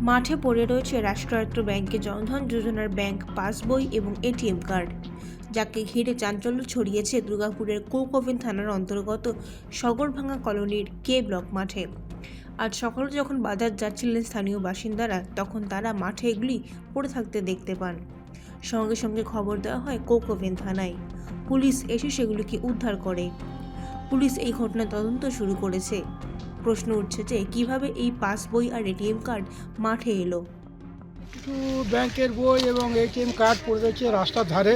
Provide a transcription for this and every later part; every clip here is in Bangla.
মাঠে পড়ে রয়েছে রাষ্ট্রায়ত্ত ব্যাংকে জনধন যোজনার ব্যাংক পাসবই এবং এটিএম কার্ড। যাকে ঘিরে চাঞ্চল্য ছড়িয়েছে দুর্গাপুরের কোকোভেন থানার অন্তর্গত সগরভাঙা কলোনির কে ব্লক মাঠে। আজ সকালে যখন বাজার যাচ্ছিলেন স্থানীয় বাসিন্দারা, তখন তারা মাঠে এগুলি পড়ে থাকতে দেখতে পান। সঙ্গে সঙ্গে খবর দেওয়া হয় কোকোভেন থানায়। পুলিশ এসে সেগুলিকে উদ্ধার করে। পুলিশ এই ঘটনা তদন্ত শুরু করেছে। প্রশ্ন উঠছে যে কীভাবে এই পাস বই আর এটিএম কার্ড মাঠে এলো? ব্যাংকের বই এবং এটিএম কার্ড পড়ে রয়েছে রাস্তার ধারে।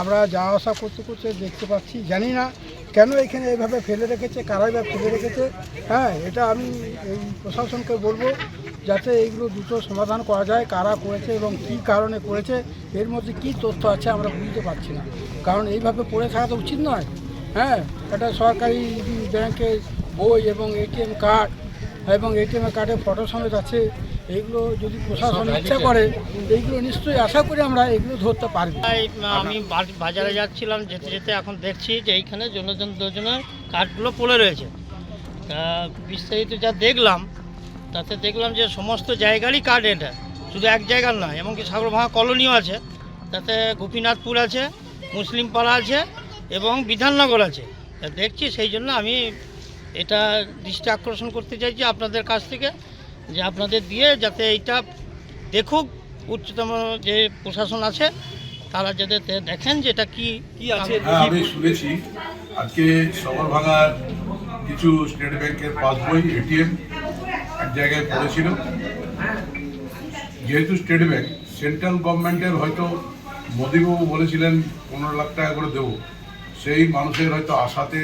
আমরা যাওয়া আসা করতে করতে দেখতে পাচ্ছি, জানি না কেন এখানে এইভাবে ফেলে রেখেছে, কারা বা ফেলে রেখেছে। হ্যাঁ এটা আমি এই প্রশাসনকে বলব যাতে এইগুলো দ্রুত সমাধান করা যায়, কারা করেছে এবং কী কারণে করেছে, এর মধ্যে কী তথ্য আছে আমরা বুঝতে পারছি না। কারণ এইভাবে পড়ে থাকা তো উচিত নয়। হ্যাঁ এটা সরকারি ব্যাংকের বই এবং এটিএম কার্ড এবং এটিএম কার্ডে ফটো সমেত আছে এইগুলো যদি প্রশাসন ইচ্ছা করে এইগুলো নিশ্চয়ই আশা করি আমরা এগুলো ধরতে পারব। তাই আমি বাজারে যাচ্ছিলাম যেতে যেতে এখন দেখছি যে এইখানে জনজন যোজনার কার্ডগুলো পড়ে রয়েছে। তা বিস্তারিত যা দেখলাম তাতে দেখলাম যে সমস্ত জায়গারই কার্ড এটা শুধু এক জায়গার নয় এমনকি সাগরভাঙা কলোনিও আছে। তাতে গোপীনাথপুর আছে মুসলিম পাড়া আছে এবং বিধাননগর আছে। তা দেখছি সেই জন্য আমি এটা দৃষ্টি আকর্ষণ করতে চাইছি আপনাদের কাছ থেকে, যে আপনাদের দিয়ে যাতে এইটা দেখুক, উচ্চতম যে প্রশাসন আছে, তারা যাতে দেখেন যে এটা কি কি আছে। হ্যাঁ আমি শুনেছি, আজকে শহর ভাঙার কিছু স্টেট ব্যাংকের পাসবই, এটিএম এক জায়গায় পড়েছিল। যেহেতু স্টেট ব্যাংক, সেন্ট্রাল গভর্নমেন্টের হয়তো মোদিবাবু বলেছিলেন, পনেরো লাখ টাকা করে দেবো। সেই মানুষের হয়তো আশাতে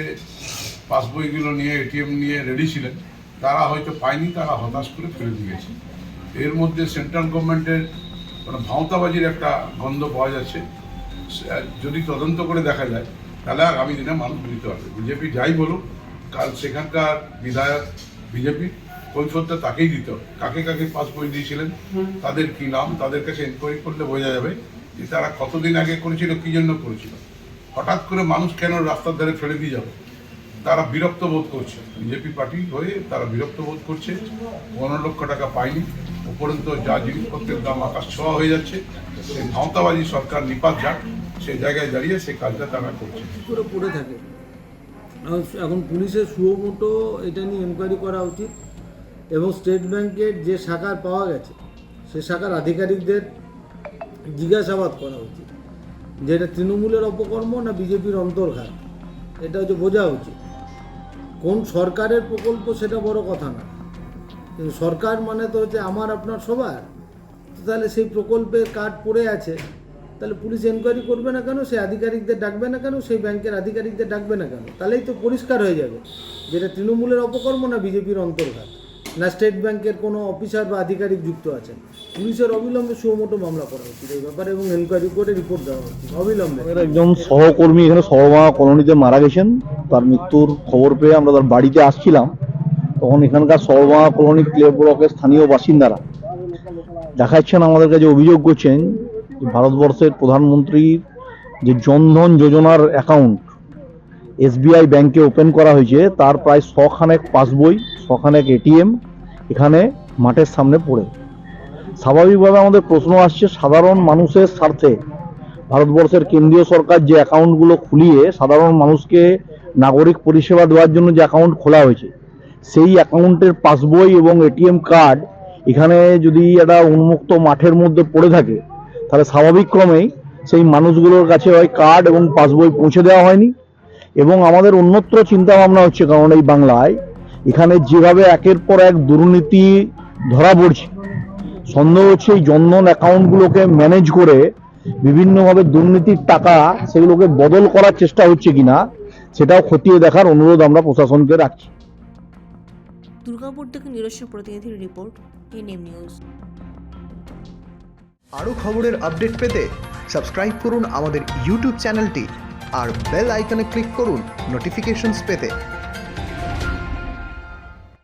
পাসবইগুলো নিয়ে এটিএম নিয়ে রেডি ছিলেন। তারা হয়তো পায়নি, তারা হতাশ করে ফেলে দিয়েছে এর মধ্যে সেন্ট্রাল গভর্নমেন্টের মানে ভাঁওতাবাজির একটা গন্ধ পাওয়া যাচ্ছে। যদি তদন্ত করে দেখা যায়, তাহলে আগামী দিনে মানুষ বুঝতে পারবে বিজেপি যাই বলুক, কাল সেখানকার বিধায়ক বিজেপি কৈফতটা তাকেই দিতে হবে। কাকে কাকে পাস বই দিয়েছিলেন, তাদের কি নাম, তাদের কাছে এনকোয়ারি করলে বোঝা যাবে যে তারা কতদিন আগে করেছিল, কি জন্য করেছিল। হঠাৎ করে মানুষ কেন রাস্তার ধারে ফেলে দিয়ে যাবে? তারা বিরক্ত বোধ করছে। বিজেপি পার্টি হয়ে তারা বিরক্ত বোধ করছে। পনেরো লক্ষ টাকা পায়নি উপরন্ত যা জিনিসপত্রের দাম আকাশ ছোঁয়া হয়ে যাচ্ছে। সেই ভাঁওতাবাজি সরকার নিপাত যাক সেই জায়গায় দাঁড়িয়ে সেই কাজটা তারা করছে। করে থাকে? এখন পুলিশের সুমোটো এটা নিয়ে এনকোয়ারি করা উচিত। এবং স্টেট ব্যাংকের যে শাখার পাওয়া গেছে, সে শাখার আধিকারিকদের জিজ্ঞাসাবাদ করা উচিত। যে এটা তৃণমূলের অপকর্ম না বিজেপির অন্তর্ঘাত? এটা হচ্ছে বোঝা উচিত। কোন সরকারের প্রকল্প সেটা বড় কথা না। কিন্তু সরকার মানে তো হচ্ছে আমার, আপনার সবার। তো তাহলে সেই প্রকল্পের কার্ড পড়ে আছে। তাহলে পুলিশ এনকোয়ারি করবে না কেন? সেই আধিকারিকদের ডাকবে না কেন? সেই ব্যাংকের আধিকারিকদের ডাকবে না কেন? তাহলেই তো পরিষ্কার হয়ে যাবে। যেটা তৃণমূলের অপকর্ম না, বিজেপির অন্তর্ঘাত। না স্টেট ব্যাংকের কোনো অফিসার বা আধিকারিক যুক্ত আছেন। পুলিশের অবিলম্বে সুমোটো মামলা করা এই ব্যাপারে এবং এনকোয়ারি করে রিপোর্ট দেওয়া অবিলম্বে। একজন সহকর্মী এখানে কলোনিতে মারা গেছেন, তার মৃত্যুর খবর পেয়ে আমরা তার বাড়িতে আসছিলাম। তখন এখানকার কলোনি ক্লে ব্লকের স্থানীয় বাসিন্দারা দেখাচ্ছেন আমাদের কাছে, অভিযোগ করছেন যে ভারতবর্ষের প্রধানমন্ত্রীর যে জনধন যোজনার অ্যাকাউন্ট এসবিআই ব্যাংকে ওপেন করা হয়েছে, তার প্রায় শখানেক পাসবই, শখানেক এটিএম এখানে মাঠের সামনে পড়ে। স্বাভাবিকভাবে আমাদের প্রশ্ন আসছে, সাধারণ মানুষের স্বার্থে। ভারতবর্ষের কেন্দ্রীয় সরকার যে অ্যাকাউন্টগুলো খুলিয়ে সাধারণ মানুষকে নাগরিক পরিষেবা দেওয়ার জন্য যে অ্যাকাউন্ট খোলা হয়েছে, সেই অ্যাকাউন্টের পাসবই এবং এটিএম কার্ড এখানে যদি একটা উন্মুক্ত মাঠের মধ্যে পড়ে থাকে, তাহলে স্বাভাবিক ক্রমেই সেই মানুষগুলোর কাছে হয় কার্ড এবং পাসবই পৌঁছে দেওয়া হয়নি। এবং আমাদের অন্যত্র চিন্তা ভাবনা হচ্ছে, কারণ এই বাংলায় এখানে যেভাবে একের পর এক দুর্নীতি ধরা পড়ছে সন্দেহ হচ্ছে এই জনধন অ্যাকাউন্টগুলোকে ম্যানেজ করে বিভিন্নভাবে দুর্নীতির টাকা সেগুলোকে বদল করার চেষ্টা হচ্ছে কিনা সেটাও খতিয়ে দেখার অনুরোধ আমরা প্রশাসনকে রাখছি। দুর্গাপুর থেকে নিজস্ব প্রতিনিধির রিপোর্ট এনএম নিউজ। আরও খবরের আপডেট পেতে সাবস্ক্রাইব করুন আমাদের ইউটিউব চ্যানেলটি আর বেল আইকনে ক্লিক করুন নোটিফিকেশনস পেতে।